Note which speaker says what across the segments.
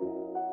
Speaker 1: 안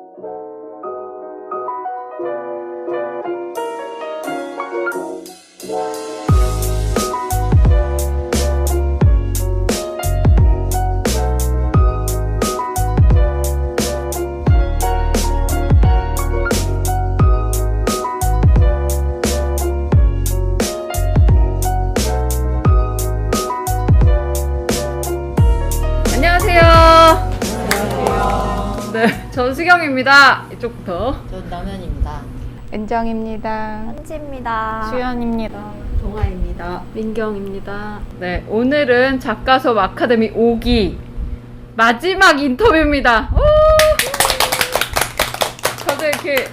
Speaker 1: 전수경입니다. 이쪽부터.
Speaker 2: 전 남현입니다.
Speaker 3: 은정입니다.
Speaker 4: 현지입니다.
Speaker 3: 수연입니다.
Speaker 4: 동아입니다.
Speaker 1: 민경입니다. 네, 오늘은 작가섭 아카데미 5기 마지막 인터뷰입니다. 오! 다들 이렇게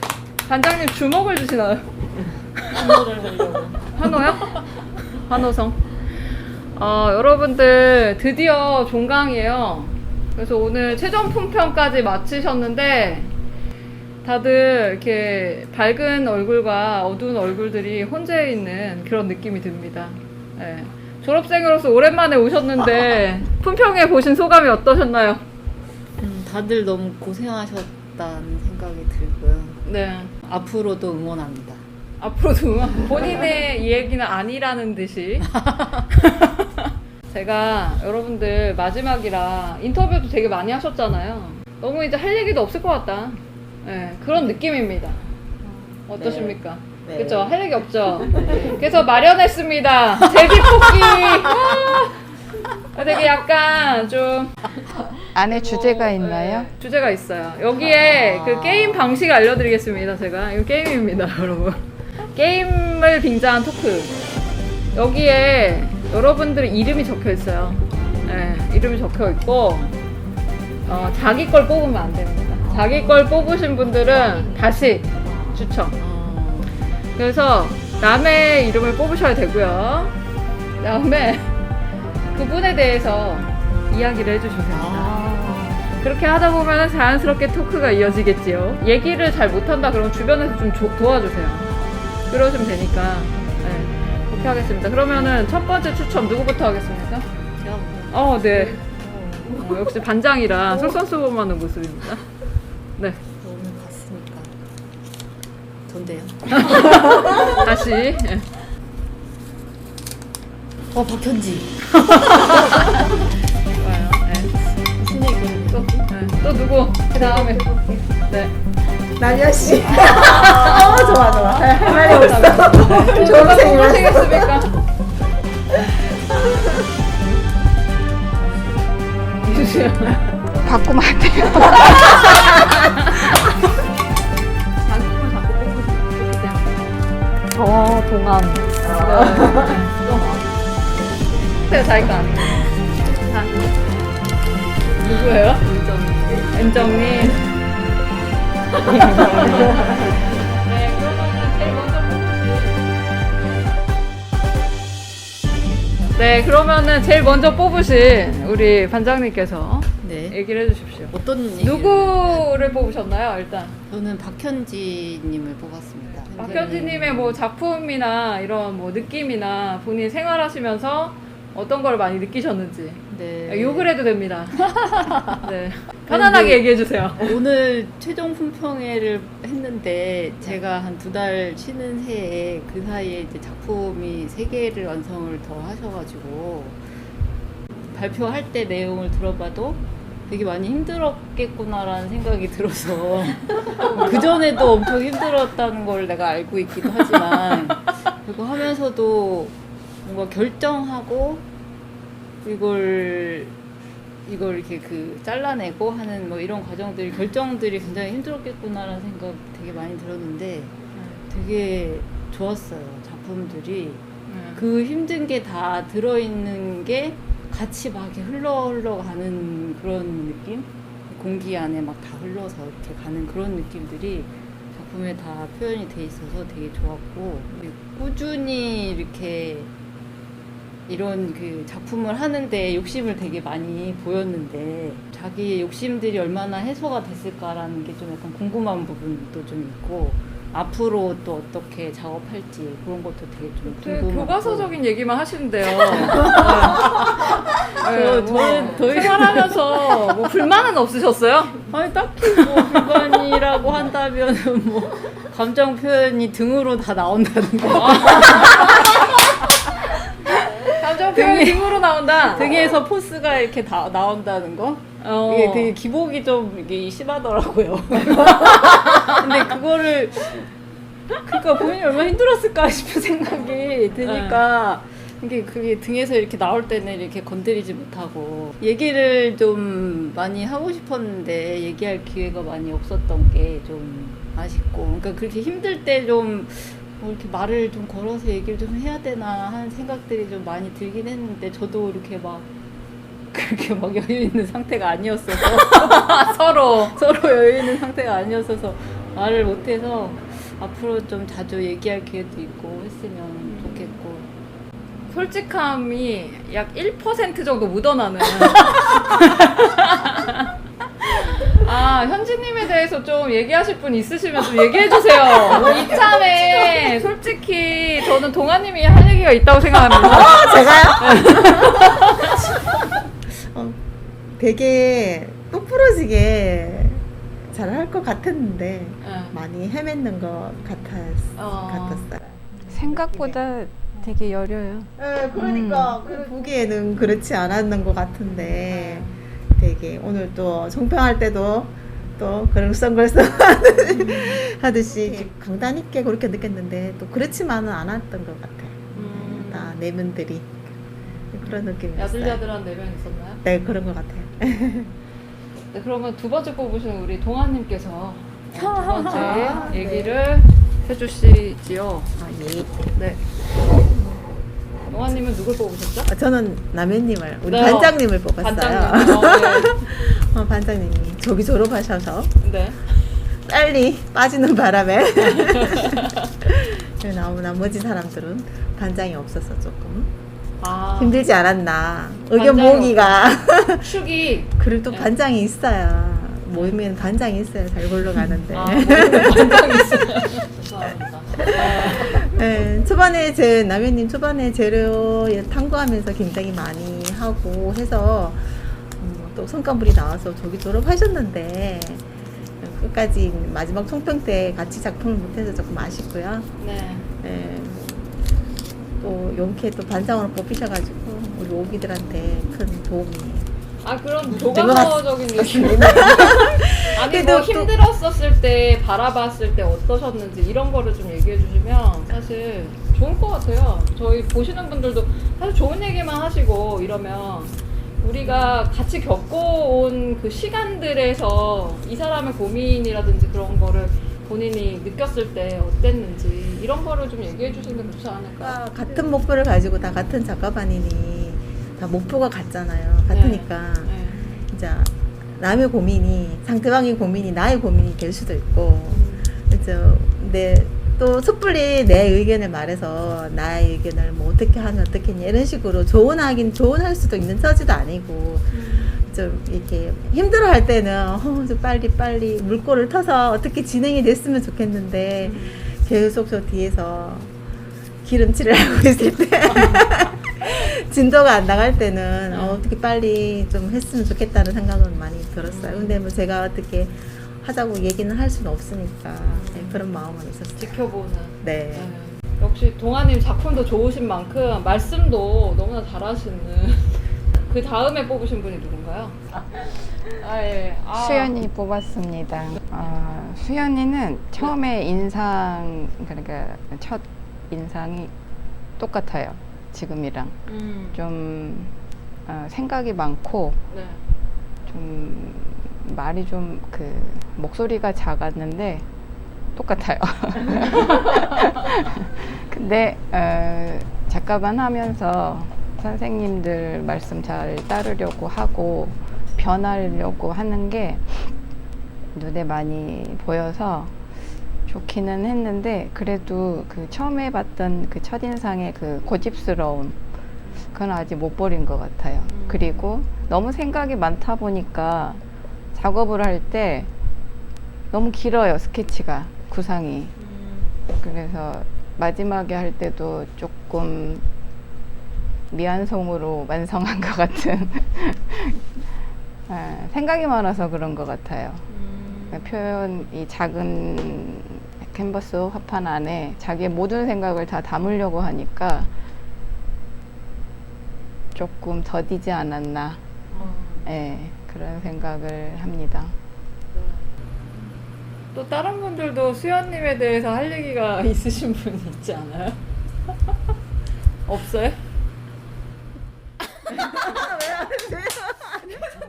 Speaker 1: 반장님 주먹을 주시나요?
Speaker 2: 하려고.
Speaker 1: 한호요? 한호성. 어, 여러분들 드디어 종강이에요. 그래서 오늘 최종 품평까지 마치셨는데 다들 이렇게 밝은 얼굴과 어두운 얼굴들이 혼재해 있는 그런 느낌이 듭니다. 네. 졸업생으로서 오랜만에 오셨는데 품평회 보신 소감이 어떠셨나요?
Speaker 2: 음, 다들 너무 고생하셨다는 생각이 들고요.
Speaker 1: 네.
Speaker 2: 앞으로도 응원합니다.
Speaker 1: 앞으로도 응원- 본인의 이 얘기는 아니라는 듯이 제가 여러분들 마지막이라 인터뷰도 되게 많이 하셨잖아요. 너무 이제 할 얘기도 없을 것 같다. 네, 그런 느낌입니다. 어떠십니까?
Speaker 2: 네.
Speaker 1: 그쵸? 할 얘기 없죠? 그래서 마련했습니다. 제비뽑기! 아, 되게 약간 좀
Speaker 3: 안에 주제가
Speaker 1: 어,
Speaker 3: 있나요?
Speaker 1: 네, 주제가 있어요. 여기에
Speaker 2: 아.
Speaker 1: 그 게임 방식 알려드리겠습니다. 제가 이거 게임입니다, 여러분. 게임을 빙자한 토크. 여기에 여러분들의 이름이 적혀 있어요. 네, 이름이 적혀 있고 어, 자기 걸 뽑으면 안 됩니다. 자기 걸 뽑으신 분들은 다시 추첨.
Speaker 2: 어,
Speaker 1: 그래서 남의 이름을 뽑으셔야 되고요. 그다음에 그분에 대해서 이야기를 해주시면 됩니다.
Speaker 2: 아,
Speaker 1: 그렇게 하다 보면 자연스럽게 토크가 이어지겠지요. 얘기를 잘 못한다 그러면 주변에서 좀 조- 도와주세요. 그러시면 되니까. 네, 그렇게 하겠습니다. 그러면은 첫 번째 추첨 누구부터 하겠습니까?
Speaker 2: 제가 먼저.
Speaker 1: 어, 네. 어, 역시 반장이라 솔선수범하는 모습입니다. 네,
Speaker 2: 오늘 갔으니까. 전데요.
Speaker 1: 다시. 예.
Speaker 2: 어, 박현지.
Speaker 1: 좋아요. 네.
Speaker 2: 무슨 얘기를
Speaker 1: 또, 네. 또 누구? 그 다음에. 네.
Speaker 4: 나니아 씨. 어, 좋아, 좋아. 할 말이 없어.
Speaker 1: 또 누가
Speaker 4: 생각.
Speaker 1: 유수연.
Speaker 3: 바꾸면 안 돼요.
Speaker 4: 어, 동암.
Speaker 1: 네, 자기가 아니고. 자. 누구예요? 은정님. 네, 그러면은 제일 먼저 뽑으신. 네, 그러면은 제일 먼저 뽑으신 우리 반장님께서
Speaker 2: 네.
Speaker 1: 얘기를 해주십시오.
Speaker 2: 어떤 얘기?
Speaker 1: 누구를 뽑으셨나요, 일단?
Speaker 2: 저는 박현지님을 뽑았습니다.
Speaker 1: 박현지님의 뭐 작품이나 이런 뭐 느낌이나 본인 생활하시면서 어떤 걸 많이 느끼셨는지
Speaker 2: 네.
Speaker 1: 욕을 해도 됩니다. 네. 편안하게 얘기해 주세요.
Speaker 2: 오늘 최종 품평회를 했는데 제가 한 두 달 쉬는 새에 그 사이에 이제 작품이 세 개를 완성을 더 하셔가지고 발표할 때 내용을 들어봐도 되게 많이 힘들었겠구나라는 생각이 들어서 그 전에도 엄청 힘들었다는 걸 내가 알고 있기도 하지만 그리고 하면서도 뭔가 결정하고 이걸 이걸 이렇게 그 잘라내고 하는 뭐 이런 과정들이 결정들이 굉장히 힘들었겠구나라는 생각 되게 많이 들었는데 되게 좋았어요 작품들이
Speaker 1: 네.
Speaker 2: 그 힘든 게 다 들어있는 게 같이 막 이렇게 흘러 흘러 가는 그런 느낌? 공기 안에 막 다 흘러서 이렇게 가는 그런 느낌들이 작품에 다 표현이 돼 있어서 되게 좋았고 꾸준히 이렇게 이런 그 작품을 하는데 욕심을 되게 많이 보였는데 자기의 욕심들이 얼마나 해소가 됐을까라는 게 좀 약간 궁금한 부분도 좀 있고 앞으로 또 어떻게 작업할지 그런 것도 되게 좀
Speaker 1: 되게
Speaker 2: 궁금하고
Speaker 1: 교과서적인 얘기만 하시는데요. 네.
Speaker 2: 저-
Speaker 1: 네, 뭐
Speaker 2: 저는 더 이상-
Speaker 1: 생활하면서 뭐 불만은 없으셨어요?
Speaker 2: 아니 딱히 뭐 불만이라고 한다면은 뭐 감정 표현이 등으로 다 나온다는 거.
Speaker 1: 감정 표현이 등으로 나온다.
Speaker 2: 등에서 포스가 이렇게 다 나온다는 거.
Speaker 1: 어.
Speaker 2: 이게 되게 기복이 좀 이게 심하더라고요. 근데 그거를 그러니까 본인이 얼마나 힘들었을까 싶은 생각이 드니까 이게 그게 등에서 이렇게 나올 때는 이렇게 건드리지 못하고 얘기를 좀 많이 하고 싶었는데 얘기할 기회가 많이 없었던 게 좀 아쉽고 그러니까 그렇게 힘들 때좀 뭐 이렇게 말을 좀 걸어서 얘기를 좀 해야 되나 하는 생각들이 좀 많이 들긴 했는데 저도 이렇게 막 그렇게 막 여유 있는 상태가 아니었어서 서로 서로 여유 있는 상태가 아니었어서 말을 못해서 앞으로 좀 자주 얘기할 기회도 있고 했으면 좋겠고
Speaker 1: 솔직함이 약 1% 정도 묻어나는. 아, 현지님에 대해서 좀 얘기하실 분 있으시면 좀 얘기해주세요. 뭐 이참에 솔직히 저는 동아님이 할 얘기가 있다고 생각합니다.
Speaker 4: 제가요? 어, 되게 똑부러지게 잘 할 것 같았는데
Speaker 1: 네.
Speaker 4: 많이 헤맸는 것 같았,
Speaker 1: 어.
Speaker 4: 같았어요.
Speaker 3: 생각보다 되게 여려요.
Speaker 4: 네, 그러니까 그 보기에는 그렇지 않았는 것 같은데 되게 오늘 또 종평할 때도 또 그럴썽걸썽 하듯이 강단 있게 그렇게 느꼈는데 또 그렇지만은 않았던 것 같아요.
Speaker 1: 음.
Speaker 4: 다 내면들이 그런 느낌이었어요.
Speaker 1: 야들야들한 내면 있었나요?
Speaker 4: 네 그런 것 같아요.
Speaker 1: 네, 그러면 두 번째 뽑으신 우리 동아님께서 어, 두 번째
Speaker 4: 아, 네.
Speaker 1: 얘기를 해주시지요.
Speaker 4: 아 예.
Speaker 1: 네. 동아님은 누굴 뽑으셨죠?
Speaker 4: 아, 저는 남현님을 우리
Speaker 1: 네.
Speaker 4: 반장님을 뽑았어요.
Speaker 1: 반장님. 어,
Speaker 4: 어, 반장님이 저기 졸업하셔서
Speaker 1: 네. 네.
Speaker 4: 빨리 빠지는 바람에 나무 나머지 사람들은 반장이 없어서 조금
Speaker 1: 아,
Speaker 4: 힘들지 않았나 의견
Speaker 1: 반장이
Speaker 4: 모으기가
Speaker 1: 축이
Speaker 4: 그리고 또
Speaker 1: 네.
Speaker 4: 반장이 있어야 모이면 반장이 있어야 잘 굴러가는데
Speaker 1: 아, 반장이 있어요. 죄송합니다.
Speaker 4: 네, 초반에 제 남현님 초반에 재료 탐구하면서 굉장히 많이 하고 해서 음, 또 성과물이 나와서 저기 졸업하셨는데 끝까지 마지막 총평 때 같이 작품을 못해서 조금 아쉽고요.
Speaker 1: 네.
Speaker 4: 네, 또 용케 또 반장으로 뽑히셔가지고 우리 오기들한테 큰 도움이
Speaker 1: 아 그런
Speaker 4: 것
Speaker 1: 교과서적인 얘기. 아니
Speaker 4: 그래도
Speaker 1: 뭐
Speaker 4: 또-
Speaker 1: 힘들었었을 때 바라봤을 때 어떠셨는지 이런 거를 좀 얘기해 주시면 사실 좋을 것 같아요. 저희 보시는 분들도 사실 좋은 얘기만 하시고 이러면 우리가 같이 겪어온 그 시간들에서 이 사람의 고민이라든지 그런 거를 본인이 느꼈을 때 어땠는지 이런 거를 좀 얘기해 주시는 게 좋지 않을까.
Speaker 4: 다 같은 목표를 가지고 다 같은 작가반이니 다 목표가 같잖아요. 같으니까
Speaker 1: 네.
Speaker 4: 이제 남의 고민이 상대방의 고민이 나의 고민이 될 수도 있고 그죠. 근데 또 섣불리 내 의견을 말해서 나의 의견을 뭐 어떻게 하면 어떻겠냐 이런 식으로 조언하긴 조언할 수도 있는 처지도 아니고 좀 이렇게 힘들어 할 때는 어, 좀 빨리 빨리 물꼬를 터서 어떻게 진행이 됐으면 좋겠는데 계속 저 뒤에서 기름칠을 하고 있을 때 진도가 안 나갈 때는 어, 어떻게 빨리 좀 했으면 좋겠다는 생각은 많이 들었어요. 근데 뭐 제가 어떻게 하자고 얘기는 할 수는 없으니까 네, 그런 마음은 있었어요.
Speaker 1: 지켜보는.
Speaker 4: 네.
Speaker 1: 네. 역시 동아님 작품도 좋으신 만큼 말씀도 너무나 잘하시는. 그 다음에 뽑으신 분이 누군가요? 아 예. 아,
Speaker 3: 수연이 뽑았습니다. 어, 수연이는 처음에 인상 그러니까 첫 인상이 똑같아요. 지금이랑
Speaker 1: 음.
Speaker 3: 좀 어, 생각이 많고
Speaker 1: 네.
Speaker 3: 좀 말이 좀 그 목소리가 작았는데 똑같아요. 근데 어, 작가반 하면서 선생님들 말씀 잘 따르려고 하고 변하려고 하는 게 눈에 많이 보여서 좋기는 했는데 그래도 그 처음에 봤던 그 첫인상의 그 고집스러움 그건 아직 못 버린 것 같아요.
Speaker 1: 음.
Speaker 3: 그리고 너무 생각이 많다 보니까 작업을 할 때 너무 길어요 스케치가 구상이
Speaker 1: 음.
Speaker 3: 그래서 마지막에 할 때도 조금 미완성으로 완성한 것 같은 예, 생각이 많아서 그런 것 같아요.
Speaker 1: 음.
Speaker 3: 표현 이 작은 캔버스 화판 안에 자기의 모든 생각을 다 담으려고 하니까 조금 더디지 않았나
Speaker 1: 어.
Speaker 3: 예, 그런 생각을 합니다.
Speaker 1: 또 다른 분들도 수연님에 대해서 할 얘기가 있으신 분 있지 않아요? 없어요?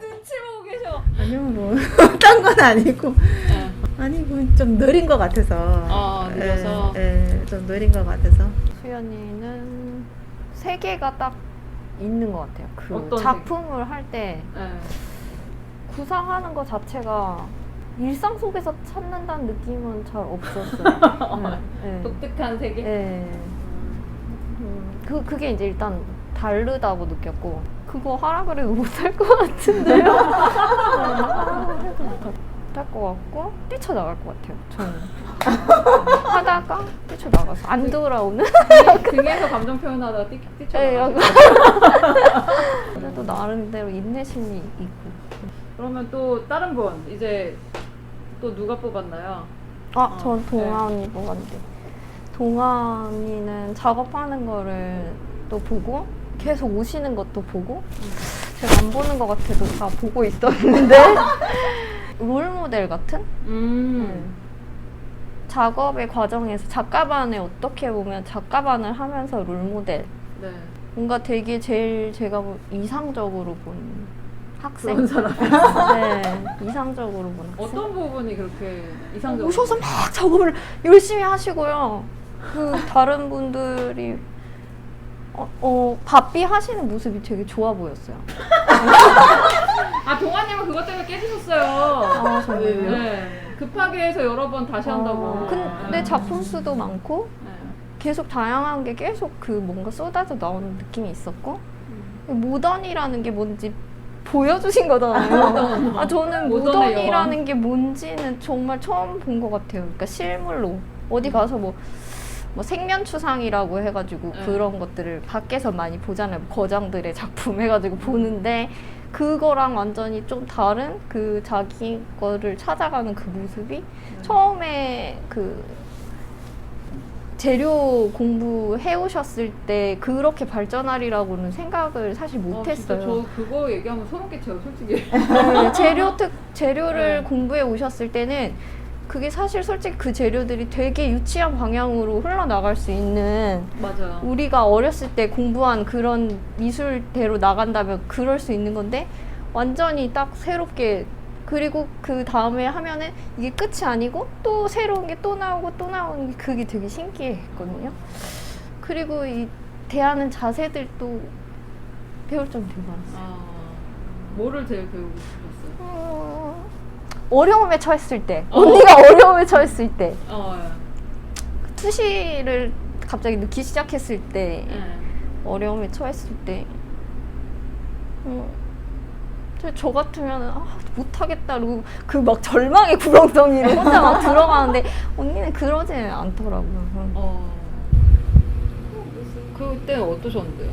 Speaker 1: 눈치 보고 계셔.
Speaker 4: 아니요 뭐딴 건 아니고
Speaker 1: 네.
Speaker 4: 아니고 좀 느린 것 같아서
Speaker 1: 아, 느려서?
Speaker 4: 예, 예, 좀 느린 것 같아서
Speaker 5: 수연이는 세계가 딱 있는 것 같아요. 그
Speaker 1: 어떤
Speaker 5: 작품을 할 때
Speaker 1: 네.
Speaker 5: 구상하는 것 자체가 일상 속에서 찾는다는 느낌은 잘 없었어요. 네, 네.
Speaker 1: 독특한 세계?
Speaker 5: 네. 음, 그 그게 이제 일단 다르다고 느꼈고 그거 하라 그래도 못할 것 같은데요. 못할 것 같고 뛰쳐나갈 것 같아요. 저는 하다가 뛰쳐나가서 안 돌아오는.
Speaker 1: 등에서 감정 표현하다가 뛰,
Speaker 5: 네,
Speaker 1: 뛰쳐나가.
Speaker 5: 약간. 그래도 나름대로 인내심이 있고.
Speaker 1: 그러면 또 다른 분 이제 또 누가 뽑았나요?
Speaker 5: 아,
Speaker 1: 어,
Speaker 5: 전 동아 언니 뽑았는데. 동아 언니는 작업하는 거를 또 보고, 계속 오시는 것도 보고, 제가 안 보는 것 같아도 다 보고 있었는데, 롤 모델 같은?
Speaker 1: 음.
Speaker 5: 작업의 과정에서 작가반에 어떻게 보면 작가반을 하면서 롤 모델.
Speaker 1: 네.
Speaker 5: 뭔가 되게 제일 제가 뭐 이상적으로 본 학생.
Speaker 1: 그런 사람.
Speaker 5: 네, 이상적으로 본 학생.
Speaker 1: 어떤 부분이 그렇게 이상적으로?
Speaker 5: 오셔서 막 작업을 열심히 하시고요. 그 다른 분들이 어, 어 바삐 하시는 모습이 되게 좋아 보였어요.
Speaker 1: 아 동아님은 그것 때문에 깨지셨어요.
Speaker 5: 아 정말요?
Speaker 1: 네. 급하게 해서 여러 번 다시 한다고.
Speaker 5: 어, 근데 작품 수도 많고
Speaker 1: 네.
Speaker 5: 계속 다양한 게 계속 그 뭔가 쏟아져 나오는 느낌이 있었고
Speaker 1: 음.
Speaker 5: 모던이라는 게 뭔지 보여주신 거잖아요. 아 저는
Speaker 1: 모던의
Speaker 5: 모던이라는 게 뭔지는 정말 처음 본 것 같아요. 그러니까 실물로 어디 가서 뭐. 뭐 생면 추상이라고 해가지고
Speaker 1: 네.
Speaker 5: 그런 것들을 밖에서 많이 보잖아요. 거장들의 작품 해가지고 보는데 그거랑 완전히 좀 다른 그 자기 거를 찾아가는 그 모습이
Speaker 1: 네.
Speaker 5: 처음에 그 재료 공부해 오셨을 때 그렇게 발전하리라고는 생각을 사실
Speaker 1: 어, 진짜
Speaker 5: 못했어요.
Speaker 1: 저 그거 얘기하면 소름 끼쳐요, 솔직히.
Speaker 5: 네, 재료 특 재료를
Speaker 1: 네.
Speaker 5: 공부해 오셨을 때는 그게 사실 솔직히 그 재료들이 되게 유치한 방향으로 흘러나갈 수 있는
Speaker 1: 맞아요.
Speaker 5: 우리가 어렸을 때 공부한 그런 미술대로 나간다면 그럴 수 있는 건데 완전히 딱 새롭게 그리고 그 다음에 하면은 이게 끝이 아니고 또 새로운 게 또 나오고 또 나오는 게 그게 되게 신기했거든요. 그리고 이 대하는 자세들도 배울 점이 되게 많았어요.
Speaker 1: 아, 뭐를 제일 배우고 싶었어요?
Speaker 5: 어, 어려움에 처했을 때
Speaker 1: 어.
Speaker 5: 언니가 어려움에 처했을 때
Speaker 1: 어, 예.
Speaker 5: 투시를 갑자기 넣기 시작했을 때
Speaker 1: 예.
Speaker 5: 어려움에 처했을 때, 음, 저- 저 같으면 아, 못하겠다 그러고 그 막 절망의 구렁텅이를 혼자 막 들어가는데 언니는 그러지 않더라고요.
Speaker 1: 어. 그때는 어떠셨는데요?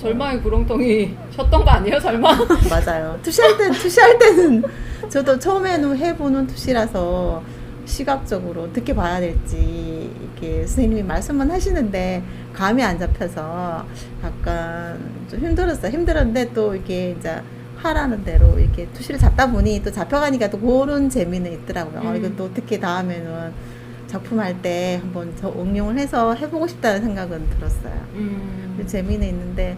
Speaker 1: 절망의 구렁텅이 셨던 거 아니에요, 설마?
Speaker 4: 맞아요. 투시할 때 투시할 때는 저도 처음에는 해보는 투시라서 시각적으로 어떻게 봐야 될지 이렇게 선생님이 말씀만 하시는데 감이 안 잡혀서 약간 좀 힘들었어요. 힘들었는데 또 이렇게 이제 하라는 대로 이렇게 투시를 잡다 보니 또 잡혀가니까 또 그런 재미는 있더라고요. 어,
Speaker 1: 음.
Speaker 4: 이건 또 어떻게 다음에는 작품할 때 한번 저 응용을 해서 해보고 싶다는 생각은 들었어요.
Speaker 1: 음.
Speaker 4: 그 재미는 있는데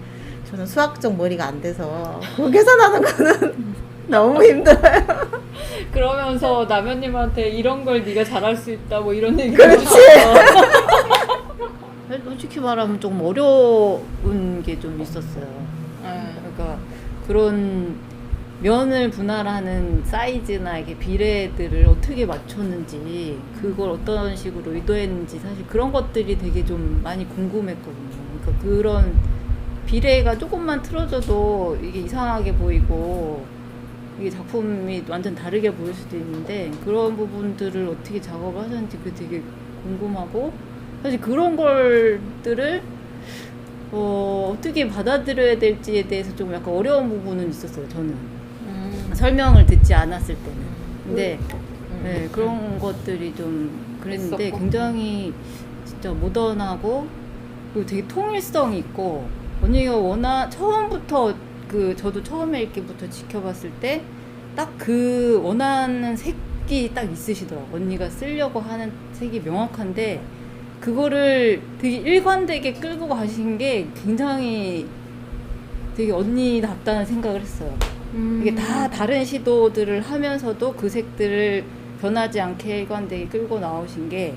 Speaker 4: 저는 수학적 머리가 안 돼서 그거 계산하는 거는 너무 힘들어요.
Speaker 1: 그러면서 남현님한테 이런 걸 네가 잘할 수 있다 뭐 이런 얘기
Speaker 4: 그렇지.
Speaker 2: 솔직히 말하면 조금 어려운 게 좀 있었어요.
Speaker 1: 네.
Speaker 2: 그러니까 그런 면을 분할하는 사이즈나 이게 비례들을 어떻게 맞췄는지 그걸 어떤 식으로 의도했는지 사실 그런 것들이 되게 좀 많이 궁금했거든요. 그러니까 그런 비례가 조금만 틀어져도 이게 이상하게 보이고 이게 작품이 완전 다르게 보일 수도 있는데 그런 부분들을 어떻게 작업을 하셨는지 그게 되게 궁금하고 사실 그런 걸들을 어, 어떻게 받아들여야 될지에 대해서 좀 약간 어려운 부분은 있었어요 저는
Speaker 1: 음.
Speaker 2: 설명을 듣지 않았을 때는. 근데
Speaker 1: 음.
Speaker 2: 네, 그런 것들이 좀 그랬는데
Speaker 1: 있었고.
Speaker 2: 굉장히 진짜 모던하고 그리고 되게 통일성이 있고 언니가 워낙 처음부터 그 저도 처음에 이렇게부터 지켜봤을 때 딱 그 원하는 색이 딱 있으시더라고 언니가 쓰려고 하는 색이 명확한데 그거를 되게 일관되게 끌고 가신 게 굉장히 되게 언니답다는 생각을 했어요.
Speaker 1: 음.
Speaker 2: 이게 다 다른 시도들을 하면서도 그 색들을 변하지 않게 일관되게 끌고 나오신 게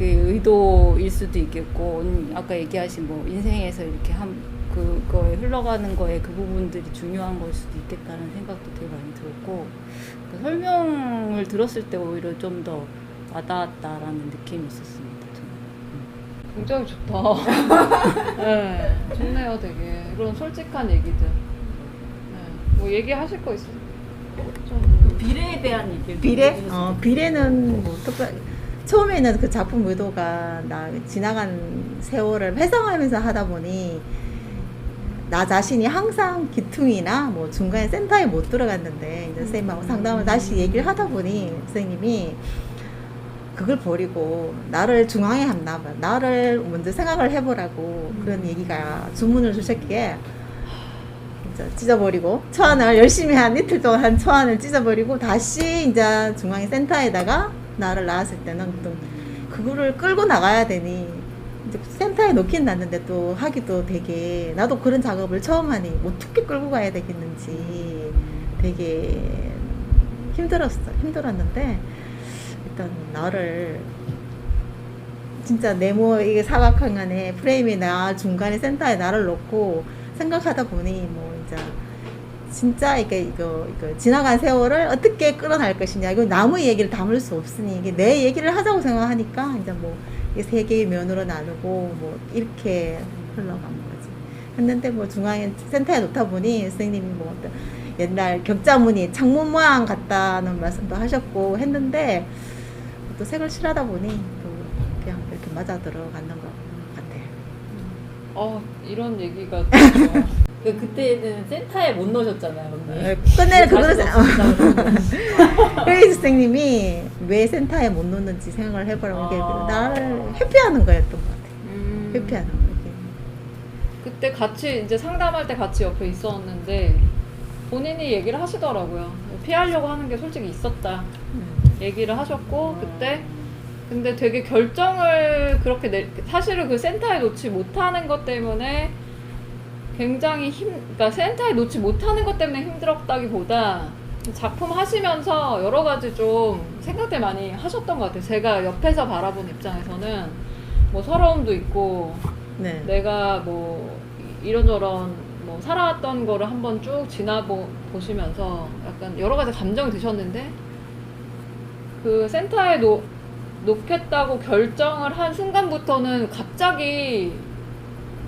Speaker 2: 그 의도일 수도 있겠고 아까 얘기하신 뭐 인생에서 이렇게 한 그거에 흘러가는 거에 그 부분들이 중요한 걸 수도 있겠다는 생각도 되게 많이 들었고 그 설명을 들었을 때 오히려 좀 더 와닿았다라는 느낌이 있었습니다. 저는.
Speaker 1: 굉장히 좋다. 네, 좋네요, 되게. 이런 솔직한 얘기들. 네, 뭐 얘기하실 거 있어요? 좀.
Speaker 2: 비례에 대한 얘기를
Speaker 4: 비례? 어, 비례는 뭐 특별 처음에는 그 작품 의도가 나 지나간 세월을 회상하면서 하다 보니 나 자신이 항상 기퉁이나 뭐 중간에 센터에 못 들어갔는데 이제 선생님하고 상담을 다시 얘기를 하다 보니 선생님이 그걸 버리고 나를 중앙에 한다 나를 먼저 생각을 해보라고 그런 얘기가 주문을 주셨기에 이제 찢어버리고 초안을 열심히 한 이틀 동안 한 초안을 찢어버리고 다시 이제 중앙에 센터에다가 나를 낳았을 때는 또 그거를 끌고 나가야 되니 이제 센터에 놓긴 놨는데 또 하기도 되게 나도 그런 작업을 처음 하니 뭐 어떻게 끌고 가야 되겠는지 되게 힘들었어 힘들었는데 일단 나를 진짜 네모 이게 사각형 안에 프레임에 나 중간에 센터에 나를 놓고 생각하다 보니 뭐 이제 진짜 이게 이거 이거 지나간 세월을 어떻게 끌어날 것이냐 이거 나무 얘기를 담을 수 없으니 이게 내 얘기를 하자고 생각하니까 이제 뭐 세 개의 면으로 나누고 뭐 이렇게 흘러간 거지 했는데 뭐 중앙에 센터에 놓다 보니 선생님이 뭐 어떤 옛날 격자무늬 창문 모양 같다는 말씀도 하셨고 했는데 또 색을 칠하다 보니 또 그냥 이렇게 맞아 들어가는 것 같아요.
Speaker 1: 어, 이런 얘기가.
Speaker 2: 좀그 그때는 센터에 못 넣으셨잖아요, 언니.
Speaker 4: 네, 끝내 그거는. 회의 선생님이 왜 센터에 못 놓는지 생각을 해보라고
Speaker 2: 아.
Speaker 4: 나를 회피하는 거였던 것 같아요.
Speaker 1: 음.
Speaker 4: 회피하는 거. 이게.
Speaker 1: 그때 같이 이제 상담할 때 같이 옆에 있었는데 본인이 얘기를 하시더라고요. 피하려고 하는 게 솔직히 있었다. 얘기를 하셨고 그때 근데 되게 결정을 그렇게 내 사실은 그 센터에 놓지 못하는 것 때문에 굉장히 힘 그러니까 센터에 놓지 못하는 것 때문에 힘들었다기보다 작품 하시면서 여러 가지 좀 생각들 많이 하셨던 것 같아요. 제가 옆에서 바라본 입장에서는 뭐 서러움도 있고
Speaker 4: 네.
Speaker 1: 내가 뭐 이- 이런저런 뭐 살아왔던 거를 한번 쭉 지나보 보시면서 약간 여러 가지 감정이 드셨는데 그 센터에 놓, 놓겠다고 결정을 한 순간부터는 갑자기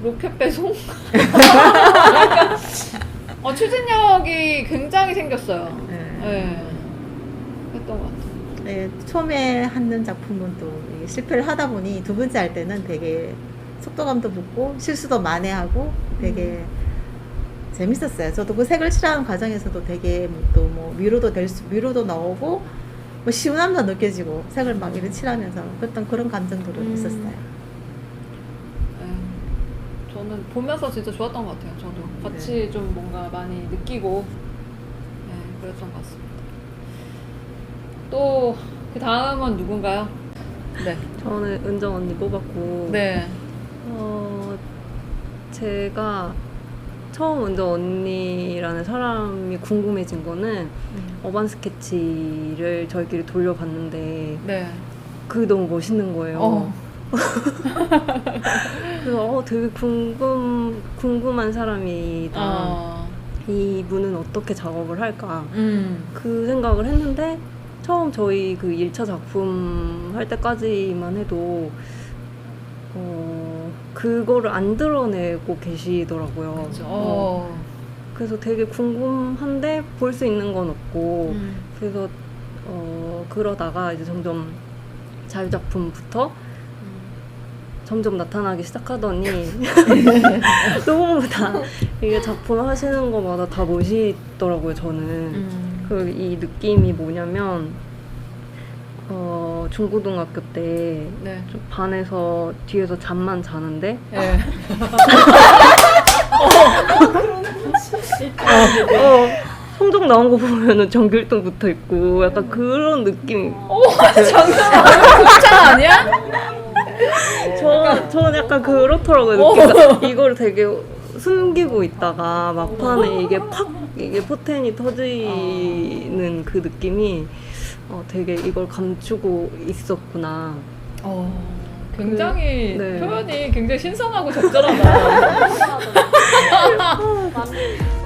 Speaker 1: 로켓 배송? 약간 어, 추진력이 굉장히 생겼어요.
Speaker 4: 네.
Speaker 1: 네. 했던 것 같아요.
Speaker 4: 네, 처음에 하는 작품은 또 이게 실패를 하다 보니 두 번째 할 때는 되게 속도감도 붙고 실수도 만회하고 되게 재밌었어요. 저도 그 색을 칠하는 과정에서도 되게 또 뭐 위로도 될 수, 위로도 나오고 뭐 시원함도 느껴지고 색을 막 이렇게 칠하면서 어떤 그런 감정들은
Speaker 1: 음.
Speaker 4: 있었어요.
Speaker 1: 네. 보면서 진짜 좋았던 것 같아요. 저도 같이 좀 뭔가 많이 느끼고 네, 그랬던 것 같습니다. 또 그 다음은 누군가요? 네.
Speaker 6: 저는 은정 언니 뽑았고
Speaker 1: 네.
Speaker 6: 어, 제가 처음 은정 언니라는 사람이 궁금해진 거는 어반 스케치를 저희끼리 돌려봤는데
Speaker 1: 네.
Speaker 6: 그게 너무 멋있는 거예요.
Speaker 1: 어.
Speaker 6: 그래서 어, 되게 궁금 궁금한 사람이다.
Speaker 1: 어.
Speaker 6: 이분은 어떻게 작업을 할까?
Speaker 1: 음.
Speaker 6: 그 생각을 했는데 처음 저희 그 1차 작품 할 때까지만 해도 어 그거를 안 드러내고 계시더라고요.
Speaker 1: 어.
Speaker 6: 그래서 되게 궁금한데 볼 수 있는 건 없고
Speaker 1: 음.
Speaker 6: 그래서 어 그러다가 이제 점점 자유작품부터 점점 나타나기 시작하더니 너무 다 이게 작품 하시는 거마다 다 멋있더라고요 저는
Speaker 1: 음.
Speaker 6: 그이 느낌이 뭐냐면 어 중고등학교 때
Speaker 1: 네.
Speaker 6: 좀 반에서 뒤에서 잠만 자는데
Speaker 1: 네.
Speaker 6: 어, 성적 나온 거 보면은 전교일등 붙어 있고 약간 그런 느낌.
Speaker 1: 차 아니야?
Speaker 6: 저 저는 약간 그렇더라고요. 느낌이. 이걸 되게 숨기고 있다가 막판에 이게 팍 이게 포텐이 터지는 그 느낌이 어, 되게 이걸 감추고 있었구나.
Speaker 1: 어, 굉장히
Speaker 6: 네.
Speaker 1: 표현이 굉장히 신선하고 적절하다.